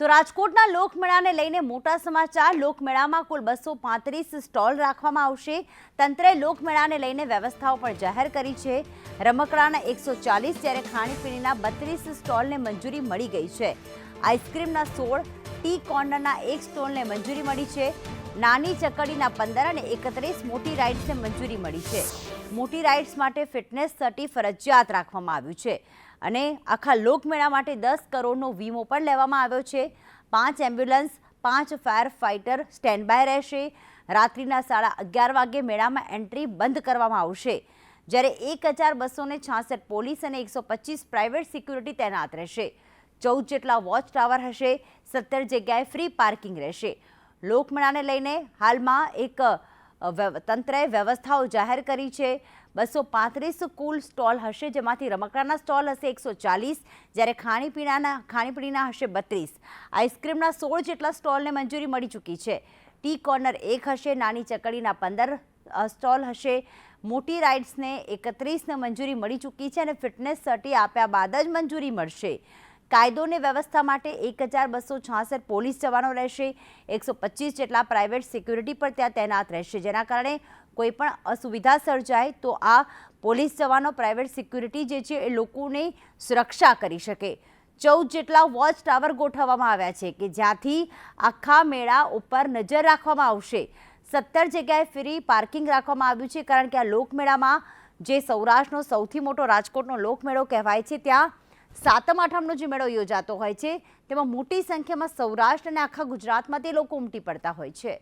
તો રાજકોટના લોકમેળાને લઈને મોટા સમાચાર. લોકમેળામાં કુલ બસો પાંત્રીસ સ્ટોલ રાખવામાં આવશે. તંત્રે લોકમેળાને લઈને વ્યવસ્થાઓ પણ જાહેર કરી છે. રમકડાના એકસો ચાલીસ જ્યારે ખાણીપીણીના બત્રીસ સ્ટોલને મંજૂરી મળી ગઈ છે. આઈસ્ક્રીમના સોળ, ટી કોર્નરના એક સ્ટોલને મંજૂરી મળી છે. નાની ચકડીના પંદર અને એકત્રીસ મોટી રાઇડ્સને મંજૂરી મળી છે. મોટી રાઇડ્સ માટે ફિટનેસ સર્ટી ફરજિયાત રાખવામાં આવ્યું છે. અને આખા લોકમેળા માટે દસ કરોડનો વીમો પણ લેવામાં આવ્યો છે. પાંચ એમ્બ્યુલન્સ, પાંચ ફાયર ફાઇટર સ્ટેન્ડ બાય રહેશે. રાત્રિના સાડા અગિયાર વાગે મેળામાં એન્ટ્રી બંધ કરવામાં આવશે. જ્યારે એક હજાર બસોને છાસઠ પોલીસ અને એકસો પચીસ પ્રાઇવેટ સિક્યુરિટી તૈનાત રહેશે. ચૌદ જેટલા વોચ ટાવર હશે, સત્તર જગ્યાએ ફ્રી પાર્કિંગ રહેશે. લોકમેળાને લઈને હાલમાં એક તંત્રએ વ્યવસ્થાઓ જાહેર કરી છે. બસો પાંત્રીસ કુલ સ્ટોલ હશે, જેમાંથી રમકડાના સ્ટોલ હશે એકસો ચાલીસ, જ્યારે ખાણીપીણાના, ખાણીપીણીના હશે બત્રીસ. આઈસ્ક્રીમના સોળ જેટલા સ્ટોલને મંજૂરી મળી ચૂકી છે. ટી કોર્નર એક હશે, નાની ચકડીના પંદર સ્ટોલ હશે. મોટી રાઇડ્સને એકત્રીસને મંજૂરી મળી ચૂકી છે અને ફિટનેસ સર્ટી આપ્યા બાદ જ મંજૂરી મળશે. કાયદોની વ્યવસ્થા માટે એક હજાર બસો છાસઠ પોલીસ જવાનો રહેશે. એકસો પચીસ જેટલા પ્રાઇવેટ સિક્યુરિટી પણ ત્યાં તૈનાત રહેશે. જેના કારણે કોઈ પણ અસુવિધા સર્જાય તો આ પોલીસ જવાનો પ્રાઇવેટ સિક્યુરિટી જે છે એ લોકોની સુરક્ષા કરી શકે. ચૌદ જેટલા વોચ ટાવર ગોઠવવામાં આવ્યા છે કે જ્યાંથી આખા મેળા ઉપર નજર રાખવામાં આવશે. સત્તર જગ્યાએ ફ્રી પાર્કિંગ રાખવામાં આવ્યું છે કારણ કે આ લોકમેળામાં જે સૌરાષ્ટ્રનો સૌથી મોટો રાજકોટનો લોકમેળો કહેવાય છે, ત્યાં સાતમ આઠમનો જે મેળો યોજાતો હોય છે, તેમાં મોટી સંખ્યામાં સૌરાષ્ટ્ર અને આખા ગુજરાતમાં તે લોકો ઉમટી પડતા હોય છે.